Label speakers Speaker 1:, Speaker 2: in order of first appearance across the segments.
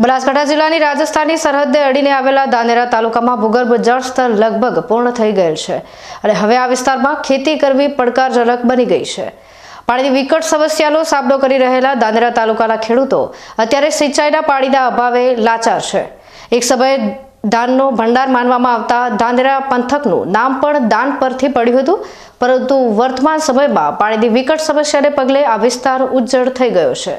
Speaker 1: બનાસકાંઠા જિલ્લાની રાજસ્થાનની સરહદે અડીને આવેલા દાનેરા તાલુકામાં ભૂગર્ભ જળ સ્તર લગભગ પૂર્ણ થઈ ગયેલ છે અને હવે આ વિસ્તારમાં ખેતી કરવી પડકારજનક બની ગઈ છે. પાણીની વિકટ સમસ્યાનો સામનો કરી રહેલા દાનેરા તાલુકાના ખેડૂતો અત્યારે સિંચાઈના પાણીના અભાવે લાચાર છે. એક સમયે દાનનો ભંડાર માનવામાં આવતા દાંદેરા પંથકનું નામ પણ દાન પરથી પડ્યું હતું, પરંતુ વર્તમાન સમયમાં પાણીની વિકટ સમસ્યાને પગલે આ વિસ્તાર ઉજ્જડ થઈ ગયો છે.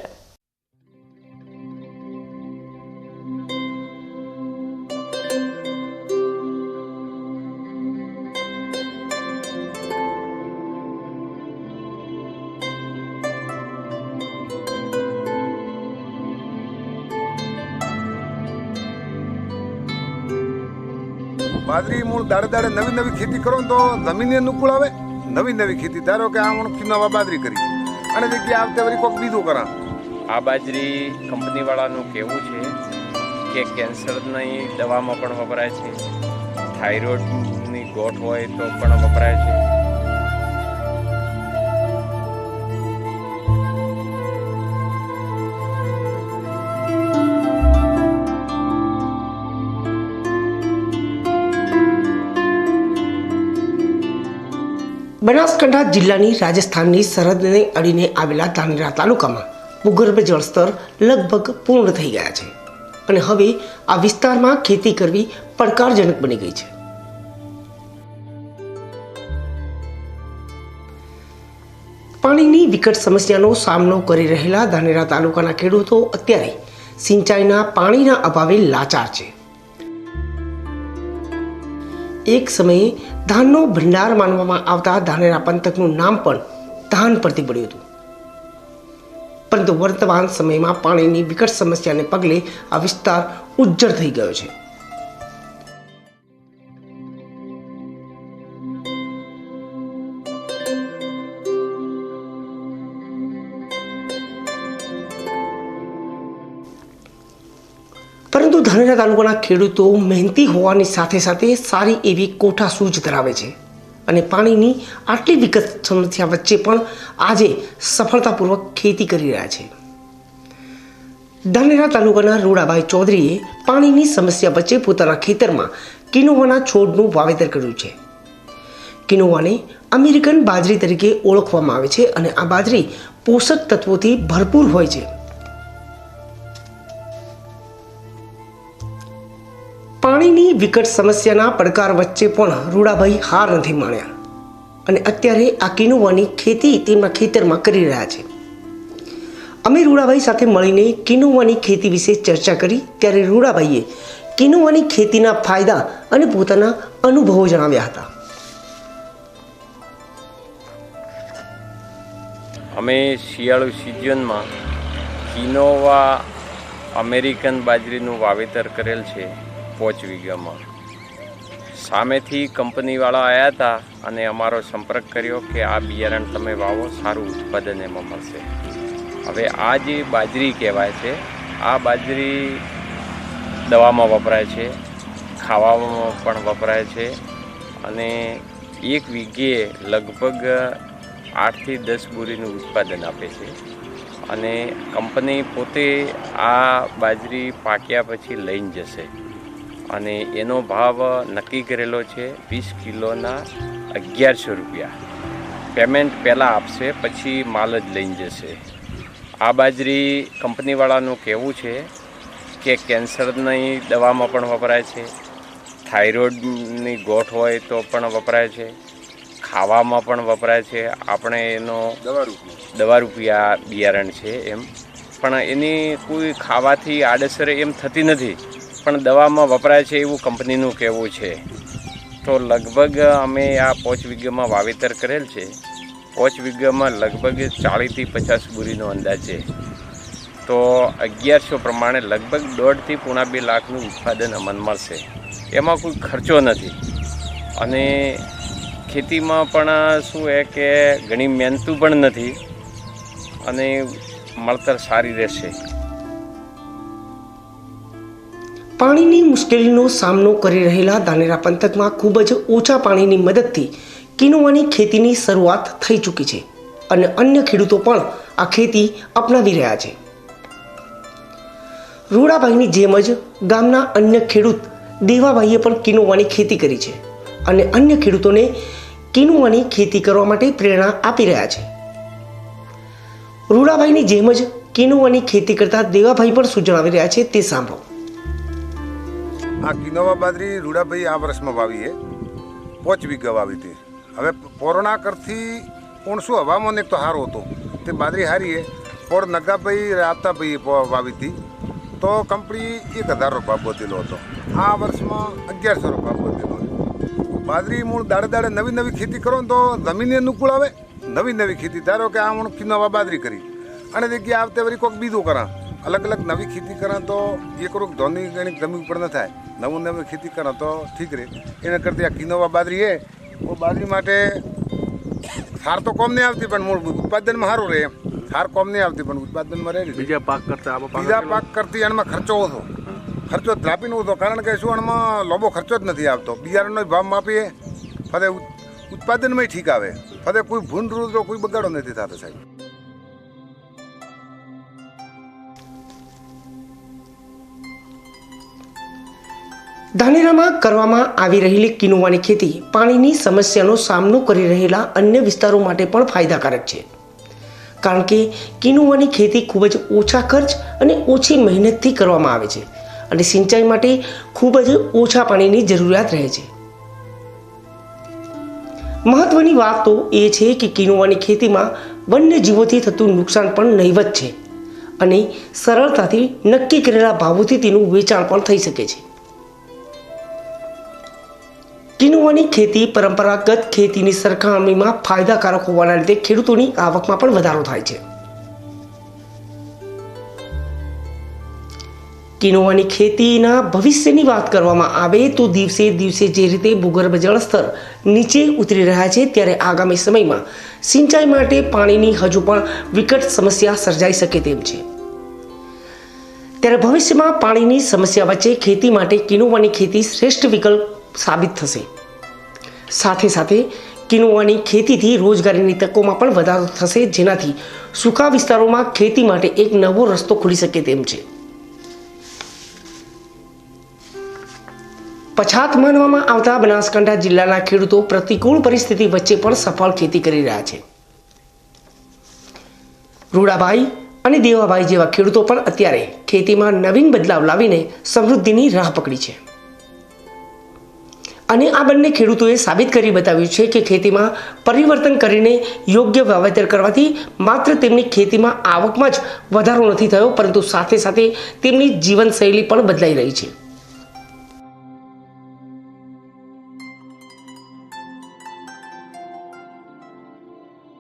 Speaker 2: બાજરી, મૂળ, દાડે દાડે નવી નવી ખેતી કરો તો જમીનને અનુકૂળ આવે. નવી નવી ખેતી. ધારો કે આ હું નવા બાજરી કરી. અને જગ્યાએ આવતે વળી કોઈક બીજું કરા.
Speaker 3: આ બાજરી કંપનીવાળાનું કહેવું છે કે કેન્સરની દવામાં પણ વપરાય છે. થાઇરોઇડની ગોઠ હોય તો પણ વપરાય છે.
Speaker 4: બનાસકાંઠા જિલ્લાની રાજસ્થાનની સરહદને અડીને આવેલા ધાનેરા તાલુકામાં ભૂગર્ભ જળસ્તર લગભગ પૂર્ણ થઈ ગયા છે. અને હવે આ વિસ્તારમાં ખેતી કરવી પડકારજનક બની ગઈ છે. પાણીની વિકટ સમસ્યાનો સામનો કરી રહેલા ધાનેરા તાલુકાના ખેડૂતો અત્યારે સિંચાઈના પાણીના અભાવે લાચાર છે. એક સમયે ધાનનો ભંડાર માનવામાં આવતા ધાનેરા પંથકનું નામ પણ ધાન પરથી પડ્યું હતું. પરંતુ વર્તમાન સમયમાં પાણીની વિકટ સમસ્યાને પગલે આ વિસ્તાર ઉજ્જડ થઈ ગયો છે. પરંતુ તાલુકાના ખેડૂતો મહેનતી હોવાની સાથે સાથે સારી એવી કોઠા સૂઝ ધરાવે છે અને પાણીની આટલી વિગત સમસ્યા વચ્ચે પણ આજે સફળતાપૂર્વક ખેતી કરી રહ્યા છે. ધાનેરા તાલુકાના રૂડાભાઈ ચૌધરીએ પાણીની સમસ્યા વચ્ચે પોતાના ખેતરમાં કિનોવાના છોડનું વાવેતર કર્યું છે. કિનોવાને અમેરિકન બાજરી તરીકે ઓળખવામાં આવે છે અને આ બાજરી પોષક તત્વોથી ભરપૂર હોય છે. પાણીની વિકટ સમસ્યાના પડકાર વચ્ચે પણ રૂડાભાઈ હાર નથી માણ્યા. અને અત્યારે આ કિનોવાની ખેતી તેમના ખેતરમાં કરી રહ્યા છે. અમે રૂડાભાઈ સાથે મળીને કિનોવાની ખેતી વિશે ચર્ચા કરી, ત્યારે રૂડાભાઈએ કિનોવાની ખેતીના ફાયદા અને પોતાના અનુભવો જણાવ્યા હતા.
Speaker 3: અમે શિયાળુ સિઝનમાં કિનોવા અમેરિકન બાજરીનું વાવેતર કરેલ છે. પોચ વીઘામાં સામેથી કંપનીવાળા આવ્યા હતા અને અમારો સંપર્ક કર્યો કે આ બિયારણ તમે વાવો, સારું ઉત્પાદન એમાં મળશે. હવે આ જે બાજરી કહેવાય છે, આ બાજરી દવામાં વપરાય છે, ખાવામાં પણ વપરાય છે અને એક વીઘે લગભગ આઠથી દસ બોરીનું ઉત્પાદન આપે છે. અને કંપની પોતે આ બાજરી પાક્યા પછી લઈને જશે. અને એનો ભાવ નક્કી કરેલો છે વીસ કિલોના અગિયારસો રૂપિયા. પેમેન્ટ પહેલાં આપશે પછી માલ જ લઈને જશે. આ બાજરી કંપનીવાળાનું કહેવું છે કે કેન્સરની દવામાં પણ વપરાય છે થાઇરોઇડની ગોઠ હોય તો પણ વપરાય છે ખાવામાં પણ વપરાય છે. આપણે એનો
Speaker 2: દવા રૂપિયા
Speaker 3: બિયારણ છે એમ. પણ એની કોઈ ખાવાથી આડઅસર એમ થતી નથી. પણ દવામાં વપરાય છે એવું કંપનીનું કહેવું છે. તો લગભગ અમે આ પોચ વીઘામાં વાવેતર કરેલ છે. પોચ વીઘામાં લગભગ ચાળીસથી પચાસ બોરીનો અંદાજ છે. તો અગિયારસો પ્રમાણે લગભગ દોઢથી પૂણા બે લાખનું ઉત્પાદન અમન મળશે. એમાં કોઈ ખર્ચો નથી. અને ખેતીમાં પણ શું એ કે ઘણી મહેનતું પણ નથી. અને મળતર સારી રહેશે.
Speaker 4: પાણીની મુશ્કેલીનો સામનો કરી રહેલા ધાનેરા પંથકમાં ખૂબ જ ઓછા પાણીની મદદથી કિનોવાની ખેતીની શરૂઆત થઈ ચૂકી છે અને અન્ય ખેડૂતો પણ આ ખેતી અપનાવી રહ્યા છે. રૂડાભાઈની જેમ જ ગામના અન્ય ખેડૂત દેવાભાઈએ પણ કિનોવાની ખેતી કરી છે અને અન્ય ખેડૂતોને કિનોવાની ખેતી કરવા માટે પ્રેરણા આપી રહ્યા છે. રૂડાભાઈની જેમ જ કિનોવાની ખેતી કરતા દેવાભાઈ પણ સૂચન આવી રહ્યા છે તે સાંભળો.
Speaker 2: આ કિનોવા બાદરી રૂડાભાઈ આ વર્ષમાં વાવીએ. પોચ વીઘા વાવી હતી. હવે પોરણા કરથી શું હવામાન એક તો સારો હતો. તે બાદરી હારીએ. પોળ નગાભાઈ રાતાભાઈ વાવી હતી. તો કંપની એક હજાર રૂપિયા બોધેલો હતો. આ વર્ષમાં અગિયારસોનો રૂપિયા બોધેલો બાજરી મૂળ દાડે દાડે નવી નવી ખેતી કરો ને તો જમીનને અનુકૂળ આવે. નવી નવી ખેતી. ધારો કે આ હું કિનોવા બાજરી કરી. અને જગ્યાએ આવતે વળી કોઈક બીજું કરા. અલગ અલગ નવી ખેતી કરા તો એક રૂપ ધોની ગણી જમીન ઉપર ન થાય. નવું નવી ખેતી કરા તો ઠીક રહે. એના કરતી આ કિનોવા બાજરી એ ਉਹ બાજરી માટે સાર તો કોમ નહીં આવતી પણ મૂળ ઉત્પાદનમાં સારું રહે એમ. સાર કોમ નહીં આવતી પણ ઉત્પાદનમાં રહે.
Speaker 5: બીજા પાક કરતા
Speaker 2: બીજા પાક કરતી એમાં ખર્ચો ઓછો. ખર્ચો ધ્રાપીને ઓછો કારણ કે શું એમાં લોબો ખર્ચો જ નથી આવતો. બિયારણનો ભાવ માપીએ ફરે ઉત્પાદનમાં ઠીક આવે. ફરે કોઈ ભૂંડ રૂદરો કોઈ બગાડો નથી થતો સાહેબ.
Speaker 4: ધાનેરામાં કરવામાં આવી રહેલી કિનોવાની ખેતી પાણીની સમસ્યાનો સામનો કરી રહેલા અન્ય વિસ્તારો માટે પણ ફાયદાકારક છે. કારણ કે કિનોવાની ખેતી ખૂબ જ ઓછા ખર્ચ અને ઓછી મહેનતથી કરવામાં આવે છે અને સિંચાઈ માટે ખૂબ જ ઓછા પાણીની જરૂરિયાત રહે છે. મહત્વની વાત તો એ છે કે કિનોવાની ખેતીમાં વન્યજીવોથી થતું નુકસાન પણ નહીવત છે અને સરળતાથી નક્કી કરેલા ભાવોથી તેનું વેચાણ પણ થઈ શકે છે. કિનોવાની ખેતી પરંપરાગત ખેતીની સરખામણીમાં ફાયદાકારક હોવાના લીધે ખેડૂતોની આવકમાં પણ વધારો થાય છે. કિનોવાની ખેતીના ભવિષ્યની વાત કરવામાં આવે તો દિવસે દિવસે જે રીતે ભૂગર્ભ જળ સ્તર નીચે ઉતરી રહ્યા છે ત્યારે આગામી સમયમાં સિંચાઈ માટે પાણીની હજુ પણ વિકટ સમસ્યા સર્જાઈ શકે તેમ છે. ત્યારે ભવિષ્યમાં પાણીની સમસ્યા વચ્ચે ખેતી માટે કિનોવાની ખેતી શ્રેષ્ઠ વિકલ્પ સાબિત થશે. સાથે સાથે કિનોવાની ખેતીથી રોજગારીની તકોમાં પણ વધારો થશે જેનાથી સૂકા વિસ્તારોમાં ખેતી માટે એક નવો રસ્તો ખુલી શકે તેમ છે. પછાત માનવામાં આવતા બનાસકાંઠા જિલ્લાના ખેડૂતો પ્રતિકૂળ પરિસ્થિતિ વચ્ચે પણ સફળ ખેતી કરી રહ્યા છે. રૂડાભાઈ અને દેવાભાઈ જેવા ખેડૂતો પણ અત્યારે ખેતીમાં નવીન બદલાવ લાવીને સમૃદ્ધિની રાહ પકડી છે. અને આ બંને ખેડૂતોએ સાબિત કરી બતાવ્યું છે કે ખેતીમાં પરિવર્તન કરીને યોગ્ય વાવેતર કરવાથી માત્ર તેમની ખેતીમાં આવકમાં જ વધારો નથી થયો, પરંતુ સાથે સાથે તેમની જીવનશૈલી પણ બદલાઈ રહી છે.